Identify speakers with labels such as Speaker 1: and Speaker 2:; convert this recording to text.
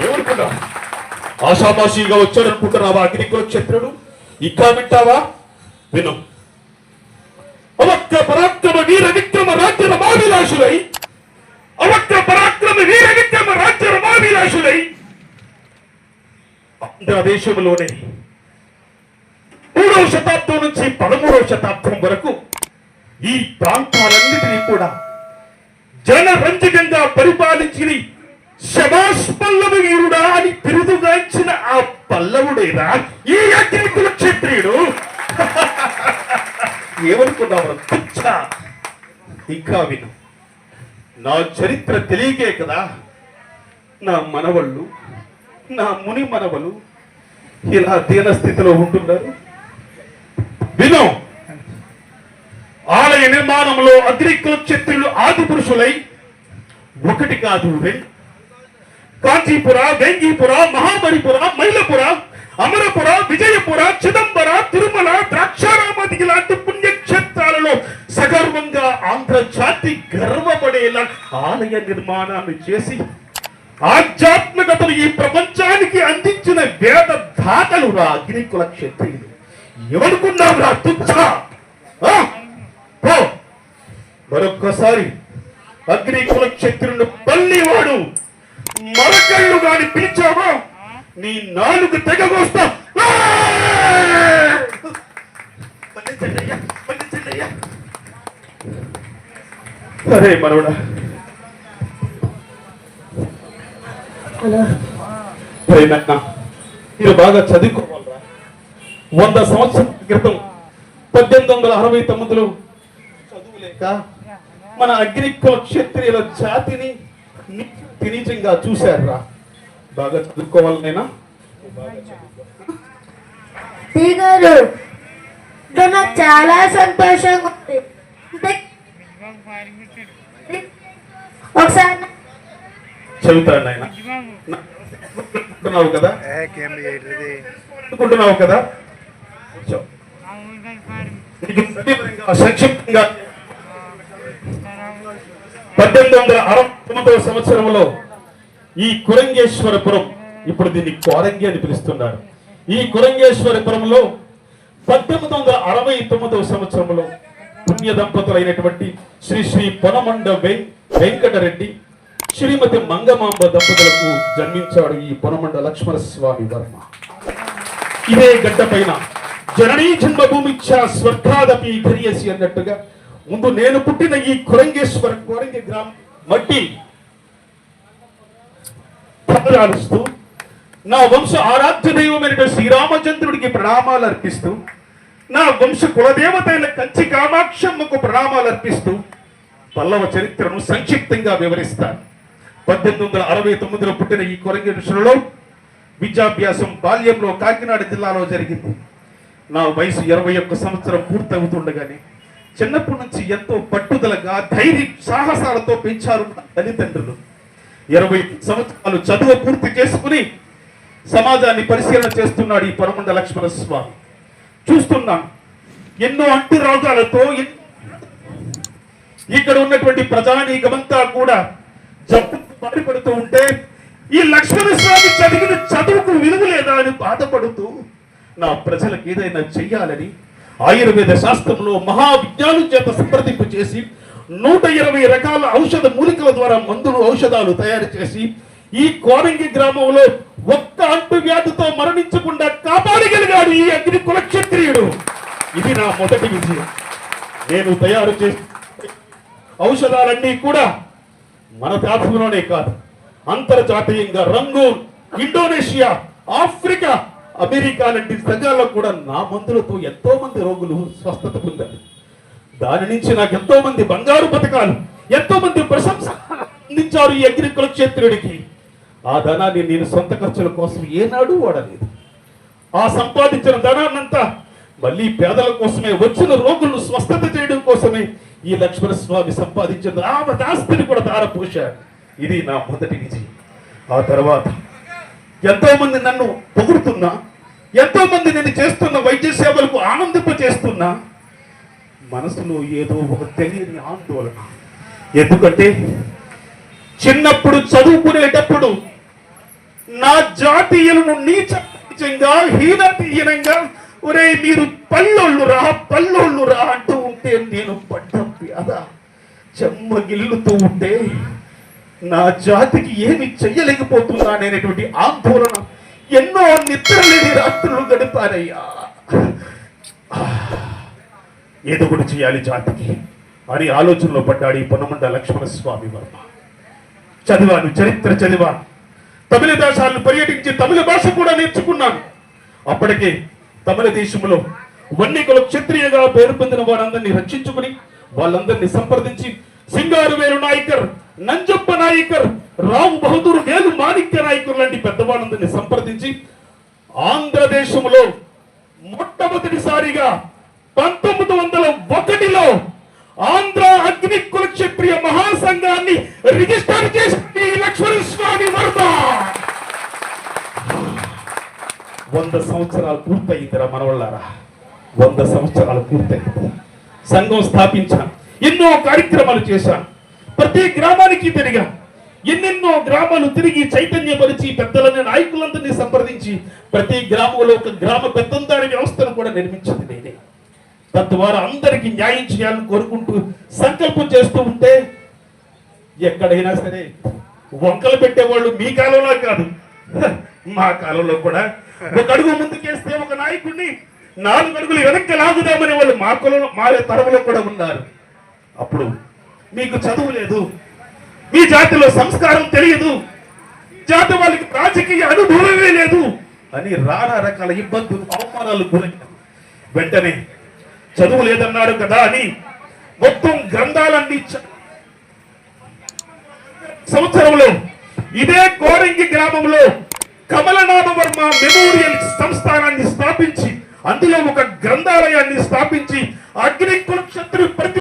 Speaker 1: ఏమనుకున్నా ఆషామాషిగా వచ్చాడనుకుంటున్నావా? అగ్నికుల క్షత్రుడు ఇంకా వింటావా విను. అవక్ర పరాక్రమ వీర విక్రమ రాజ్య రమాభిలాషులై అవక్ర పరాక్రమ వీర విక్రమ రాజ్య రమాభిలాషులై ఆంధ్రదేశంలోనే మూడవ శతాబ్దం నుంచి పదమూడవ శతాబ్దం వరకు ఈ ప్రాంతాలన్నిటినీ కూడా జనరంజకంగా పరిపాలించి శబాష్ పల్లవ వీరుడా అని బిరుదుగాంచిన ఆ పల్లవుడేనా ఈ అగ్నికుల క్షత్రియుడు? ఏమనుకున్నావు తుచ్చ ఇంకా విను. నా చరిత్ర తెలియకే కదా. నా మనవళ్ళు నా ముని మనవలు ఇలా దీన స్థితిలో ఉంటున్నారు. విను. ఆలయ నిర్మాణంలో అగ్నికుల క్షత్రులు ఆది పురుషులై ఒకటి కాదు రెండు. కాంచీపుర వెంగీపుర మహాబలిపుర మైలపుర అమరపుర విజయపుర చిదంబర తిరుమల ద్రాక్షారామతి లాంటి పుణ్యక్షేత్రాలలో సగర్వంగా ఆంధ్ర జాతి గర్వపడేలా ఆలయ నిర్మాణాన్ని చేసి ఆధ్యాత్మికతను ఈ ప్రపంచానికి అందించిన వేద ధాతలు రా అగ్నికుల క్షత్రియులు. ఎవరుకున్నావు రా తుచ్చ? మరొక్కసారి అగ్నికుల క్షత్రుని పల్లివాడు మరకళ్ళు గాని పిలిచావా నీ నాలుగు మన్నించండయ్యా. సరే మనవడా. మీరు బాగా చదువుకోవాలరా. వంద సంవత్సరాల క్రితం పద్దెనిమిది వందల అరవై తొమ్మిదిలో చదువు లేక మన అగ్నికుల క్షత్రియుల జాతిని తినీచంగా చూశారురా. బాగా చదువుకోవాలి నేనా
Speaker 2: నాకు చాలా సంతోషంగా ఉంది. అంటే ఒకసారి నా-
Speaker 1: చదువుతాడు నాయన. అనుకుంటున్నావు కదా? అనుకుంటున్నావు కదా? సంక్షిప్తంగా పద్దెనిమిది వందల అరవై తొమ్మిదవ సంవత్సరంలో ఈ కురంగేశ్వరపురం ఇప్పుడు దీన్ని కోరంగి అని పిలుస్తున్నారు. ఈ కురంగేశ్వరపురంలో పద్దెనిమిది వందల అరవై తొమ్మిదవ సంవత్సరంలో పుణ్య దంపతులైనటువంటి శ్రీ శ్రీ పొనమండ వె వెంకటరెడ్డి శ్రీమతి మంగమాంబ దంపతులకు జన్మించాడు ఈ పొనమండ లక్ష్మణ స్వామి వర్మ. ఇదే గడ్డ పైన జననీ జన్మభూమిచ్చ స్వర్గాదపి ఘరియసి అన్నట్టుగా ముందు నేను పుట్టిన ఈ కురంగేశ్వర కోరంగి గ్రామం మట్టి ప్రార్థిస్తూ నా వంశ ఆరాధ్య దైవమైన శ్రీరామచంద్రుడికి ప్రణామాలు అర్పిస్తూ నా వంశ కులదేవత అయిన కంచి కామాక్షమ్మకు ప్రణామాలు అర్పిస్తూ పల్లవ చరిత్రను సంక్షిప్తంగా వివరిస్తాను. పద్దెనిమిది వందల అరవై తొమ్మిదిలో పుట్టిన ఈ కొరంగి ఋషులలో విద్యాభ్యాసం బాల్యంలో కాకినాడ జిల్లాలో జరిగింది. నా వయసు ఇరవై ఒక్క సంవత్సరం పూర్తవుతుండగానే చిన్నప్పటి నుంచి ఎంతో పట్టుదలగా ధైర్య సాహసాలతో పెంచారు తల్లిదండ్రులు. ఇరవై సంవత్సరాలు చదువు పూర్తి చేసుకుని సమాజాన్ని పరిశీలన చేస్తున్నాడు ఈ పరమండ లక్ష్మణ స్వామి చూస్తున్నాం ఎన్నో అంటు రోగాలతో ఇక్కడ ఉన్నటువంటి ప్రజానీకమంతా కూడా జబ్బు బాధపడుతూ ఉంటే ఈ లక్ష్మణ స్వామి చదివిన చదువుకు విలువ లేదా అని బాధపడుతూ నా ప్రజలకు ఏదైనా చెయ్యాలని ఆయుర్వేద శాస్త్రంలో మహావిజ్ఞానం చేత సంప్రదింపు చేసి నూట ఇరవై రకాల ఔషధ మూలికల ద్వారా మందులు ఔషధాలు తయారు చేసి ఈ కోరంగి గ్రామంలో ఒక్క అంటువ్యాధితో మరణించకుండా కాపాడగలిగాడు ఈ అగ్ని కులక్షత్రియుడు. ఇది నా మొదటి విజయం. నేను తయారు చేసి ఔషధాలన్నీ కూడా మన దేశంలోనే కాదు అంతర్జాతీయంగా రంగూన్ ఇండోనేషియా ఆఫ్రికా అమెరికా లాంటి సంఘాల్లో కూడా నా మందులతో ఎంతో మంది రోగులు స్వస్థత పొందారు. దాని నుంచి నాకు ఎంతో మంది బంగారు పథకాలు ఎంతో మంది ప్రశంస అందించారు ఈ అగ్నికుల క్షేత్రుడికి ఆ ధనాన్ని నేను సొంత ఖర్చుల కోసం ఏనాడు వాడలేదు. ఆ సంపాదించిన ధనాన్నంతా మళ్ళీ పేదల కోసమే వచ్చిన రోగులను స్వస్థత చేయడం కోసమే ఈ లక్ష్మణ స్వామి సంపాదించిన ఆ ఆస్తిని కూడా ధారపోశాడు ఇది నా మొదటి విజయం. ఆ తర్వాత ఎంతో మంది నన్ను పొగుడుతున్నా ఎంతో మంది నేను చేస్తున్న వైద్య సేవలకు ఆనందింపచేస్తున్నా. మనసులో ఏదో ఒక తెలియని ఆందోళన. ఎందుకంటే చిన్నప్పుడు చదువుకునేటప్పుడు నా జాతీయులను నీచంగా హీనతీయనంగా ఒరే మీరు పల్లోళ్ళు రా పల్లోళ్ళు రా అంటూ ఉంటే నేను పడ్డ వ్యాధ. చెమ్మగిల్లుతూ ఉంటే నా జాతికి ఏమి చెయ్యలేకపోతున్నా అనేటువంటి ఆందోళన ఎన్నో నిద్రలేని రాత్రులు గడిపారయ్యా. ఏదో ఒకటి చేయాలి జాతికి. అని ఆలోచనలో పడ్డాడు ఈ పొన్నమండ లక్ష్మణ స్వామి వర్మ. చదివాను చరిత్ర చదివాను. తమిళ దేశాలను పర్యటించి తమిళ భాష కూడా నేర్చుకున్నాను. అప్పటికే తమిళ దేశంలో వన్నికలు క్షత్రియగా పేరు పొందిన వారందరినీ రక్షించుకుని వాళ్ళందరినీ సంప్రదించి సింగారు వేరు నాయకర్ నంజప్ప నాయకర్ రావు బహదూర్ వేలు మాణిక్య నాయకులు లాంటి పెద్దవాళ్ళందరినీ సంప్రదించి ఆంధ్రదేశంలో మొట్టమొదటిసారిగా పంతొమ్మిది వందల ఒకటిలో ఆంధ్ర అగ్ని కులక్షత్రియ మహాసంఘాన్ని రిజిస్టర్ చేసింది లక్ష్మణ స్వామి వర్మ వంద సంవత్సరాలు పూర్తయిందిరా మనవళ్ళారా? వంద సంవత్సరాలు పూర్తయింది. సంఘం స్థాపించాను. ఎన్నో కార్యక్రమాలు చేశాను. ప్రతి గ్రామానికి తిరిగా ఎన్నెన్నో గ్రామాలు తిరిగి చైతన్యపరిచి పెద్దలని నాయకులందరినీ సంప్రదించి ప్రతి గ్రామంలో ఒక గ్రామ పెద్దందారి వ్యవస్థను కూడా నిర్మించింది నేనే. తద్వారా అందరికీ న్యాయం చేయాలని కోరుకుంటూ సంకల్పం చేస్తూ ఉంటే ఎక్కడైనా సరే వంకలు పెట్టేవాళ్ళు మీ కాలంలో కాదు. మా కాలంలో కూడా ఒక అడుగు ముందుకేస్తే ఒక నాయకుడిని నాలుగు అడుగులు వెనక్కి లాగుదామనే వాళ్ళు మా కులంలో మా తరవలో కూడా ఉన్నారు. అప్పుడు మీకు చదువు లేదు. మీ జాతిలో సంస్కారం తెలియదు. జాతి వాళ్ళకి రాజకీయ అనుభవమే లేదు. అని రానా రకాల ఇబ్బందులు అవమానాలు గురయ్యారు వెంటనే చదువు లేదన్నాడు కదా అని మొత్తం గ్రంథాలన్నీ సంవత్సరంలో ఇదే కోరంగి గ్రామంలో కమలనాథ వర్మ మెమోరియల్ సంస్థానాన్ని స్థాపించి అందులో ఒక గ్రంథాలయాన్ని స్థాపించి